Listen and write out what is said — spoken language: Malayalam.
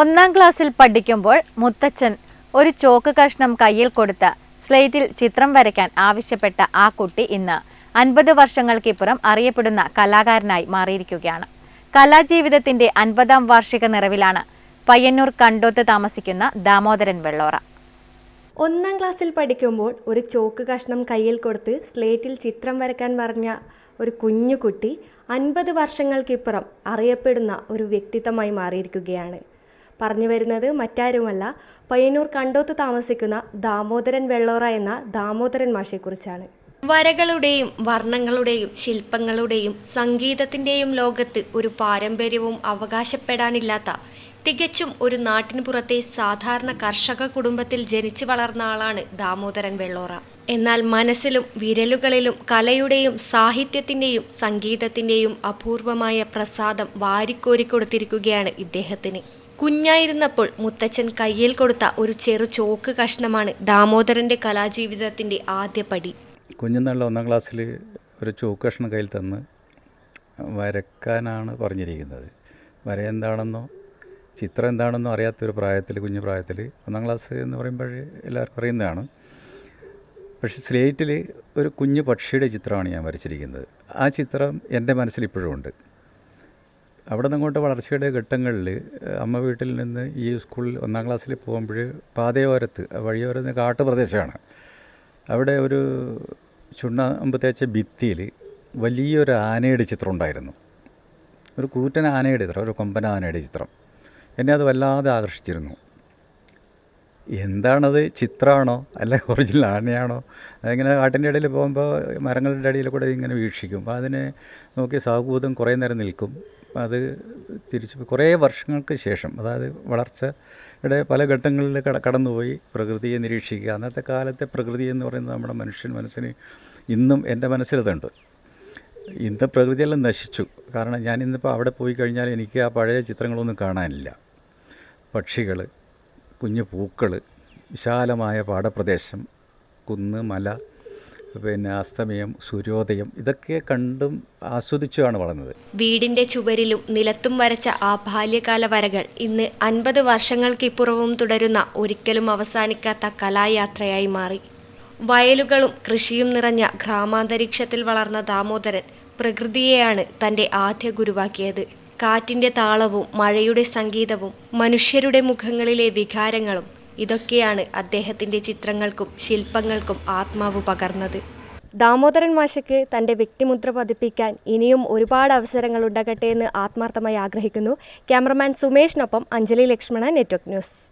ഒന്നാം ക്ലാസ്സിൽ പഠിക്കുമ്പോൾ മുത്തച്ഛൻ ഒരു ചോക്ക് കഷ്ണം കയ്യിൽ കൊടുത്ത് സ്ലേറ്റിൽ ചിത്രം വരയ്ക്കാൻ ആവശ്യപ്പെട്ട ആ കുട്ടി ഇന്ന് അൻപത് വർഷങ്ങൾക്കിപ്പുറം അറിയപ്പെടുന്ന കലാകാരനായി മാറിയിരിക്കുകയാണ്. കലാജീവിതത്തിന്റെ അൻപതാം വാർഷിക നിറവിലാണ് പയ്യന്നൂർ കണ്ടോത്ത് താമസിക്കുന്ന ദാമോദരൻ വെള്ളോറ. ഒന്നാം ക്ലാസ്സിൽ പഠിക്കുമ്പോൾ ഒരു ചോക്ക് കഷ്ണം കയ്യിൽ കൊടുത്ത് സ്ലേറ്റിൽ ചിത്രം വരയ്ക്കാൻ പറഞ്ഞ ഒരു കുഞ്ഞു കുട്ടി അൻപത് വർഷങ്ങൾക്കിപ്പുറം അറിയപ്പെടുന്ന ഒരു വ്യക്തിത്വമായി മാറിയിരിക്കുകയാണ്. പറഞ്ഞു വരുന്നത് മറ്റാരുമല്ല. പയ്യന്നൂർ കണ്ടോത്ത് താമസിക്കുന്ന ദാമോദരൻ വെള്ളോറ എന്ന ദാമോദരൻ മാഷെക്കുറിച്ചാണ് വരകളുടെയും വർണങ്ങളുടെയും ശില്പങ്ങളുടെയും സംഗീതത്തിന്റെയും ലോകത്ത് ഒരു പാരമ്പര്യവും അവകാശപ്പെടാനില്ലാത്ത തികച്ചും ഒരു നാട്ടിന് പുറത്തെ സാധാരണ കർഷക കുടുംബത്തിൽ ജനിച്ചു വളർന്ന ആളാണ് ദാമോദരൻ വെള്ളോറ. എന്നാൽ മനസ്സിലും വിരലുകളിലും കലയുടെയും സാഹിത്യത്തിന്റെയും സംഗീതത്തിന്റെയും അപൂർവമായ പ്രസാദം വാരിക്കോരിക്കൊടുത്തിരിക്കുകയാണ് ഇദ്ദേഹത്തിന്. കുഞ്ഞായിരുന്നപ്പോൾ മുത്തച്ഛൻ കയ്യിൽ കൊടുത്ത ഒരു ചെറു ചോക്ക് കഷ്ണമാണ് ദാമോദരന്റെ കലാജീവിതത്തിന്റെ ആദ്യ പടി. കുഞ്ഞുനാളിൽ ഒന്നാം ക്ലാസ്സിൽ ഒരു ചോക്ക് കഷ്ണം കയ്യിൽ തന്ന് വരക്കാനാണ് പറഞ്ഞിരിക്കുന്നത്. വര എന്താണെന്നോ ചിത്രം എന്താണെന്നോ അറിയാത്തൊരു പ്രായത്തിൽ കുഞ്ഞു പ്രായത്തിൽ ഒന്നാം ക്ലാസ് എന്ന് പറയുമ്പോൾ എല്ലാവർക്കും അറിയുന്നതാണ്. പക്ഷേ സ്ലേറ്റിൽ ഒരു കുഞ്ഞു പക്ഷിയുടെ ചിത്രമാണ് ഞാൻ വരച്ചിരിക്കുന്നത്. ആ ചിത്രം എന്റെ മനസ്സിൽ ഇപ്പോഴും ഉണ്ട്. അവിടെ നിന്നങ്ങോട്ട് വളർച്ചയുടെ ഘട്ടങ്ങളിൽ അമ്മ വീട്ടിൽ നിന്ന് ഈ സ്കൂളിൽ ഒന്നാം ക്ലാസ്സിൽ പോകുമ്പോൾ പാതയോരത്ത് വഴിയോരത്ത് കാട്ടുപ്രദേശമാണ്. അവിടെ ഒരു ചുണ്ണാമ്പ് തേച്ച ഭിത്തിയിൽ വലിയൊരു ആനയുടെ ചിത്രം ഉണ്ടായിരുന്നു. ഒരു കൂറ്റൻ ആനയുടെ ചിത്രം ഒരു കൊമ്പൻ ആനയുടെ ചിത്രം. എന്നെ അത് വല്ലാതെ ആകർഷിച്ചിരുന്നു. എന്താണത്? ചിത്രമാണോ അല്ല ഒറിജിനൽ ആനയാണോ? അതിങ്ങനെ കാട്ടിന്റെ ഇടയിൽ പോകുമ്പോൾ മരങ്ങളുടെ ഇടയിൽ കൂടെ ഇങ്ങനെ വീക്ഷിക്കും. അപ്പോൾ അതിനെ നോക്കി സാഹൂതം കുറേ നേരം നിൽക്കും. അത് തിരിച്ച് കുറേ വർഷങ്ങൾക്ക് ശേഷം അതായത് വളർച്ചയുടെ പല ഘട്ടങ്ങളിൽ കട കടന്നുപോയി പ്രകൃതിയെ നിരീക്ഷിക്കുക. അന്നത്തെ കാലത്തെ പ്രകൃതി എന്ന് പറയുന്നത് നമ്മുടെ മനുഷ്യൻ മനസ്സിന് ഇന്നും എന്റെ മനസ്സിലതുണ്ട് ഇന്ന് പ്രകൃതിയെല്ലാം നശിച്ചു. കാരണം ഞാൻ ഇന്നിപ്പോൾ അവിടെ പോയി കഴിഞ്ഞാൽ എനിക്ക് ആ പഴയ ചിത്രങ്ങളൊന്നും കാണാനില്ല. പക്ഷികൾ കുഞ്ഞു പൂക്കൾ വിശാലമായ പാടപ്രദേശം കുന്ന് മല പിന്നെ അസ്തമയം സൂര്യോദയം ഇതൊക്കെ കണ്ടും ആസ്വദിച്ചുമാണ് വളർന്നത്. വീടിന്റെ ചുവരിലും നിലത്തും വരച്ച ആ ബാല്യകാല വരകൾ ഇന്ന് അൻപത് വർഷങ്ങൾക്കിപ്പുറവും തുടരുന്ന ഒരിക്കലും അവസാനിക്കാത്ത കലായാത്രയായി മാറി. വയലുകളും കൃഷിയും നിറഞ്ഞ ഗ്രാമാന്തരീക്ഷത്തിൽ വളർന്ന ദാമോദരൻ പ്രകൃതിയെയാണ് തന്റെ ആദ്യ ഗുരുവാക്കിയത്. കാറ്റിന്റെ താളവും മഴയുടെ സംഗീതവും മനുഷ്യരുടെ മുഖങ്ങളിലെ വികാരങ്ങളും ഇതൊക്കെയാണ് അദ്ദേഹത്തിന്റെ ചിത്രങ്ങൾക്കും ശില്പങ്ങൾക്കും ആത്മാവ് പകർന്നത്. ദാമോദരൻ മാഷയ്ക്ക് തന്റെ വ്യക്തിമുദ്ര പതിപ്പിക്കാൻ ഇനിയും ഒരുപാട് അവസരങ്ങൾ ഉണ്ടാകട്ടെ എന്ന് ആത്മാർത്ഥമായി ആഗ്രഹിക്കുന്നു. ക്യാമറമാൻ സുമേഷിനൊപ്പം അഞ്ജലി ലക്ഷ്മണ നെറ്റ്വർക്ക് ന്യൂസ്.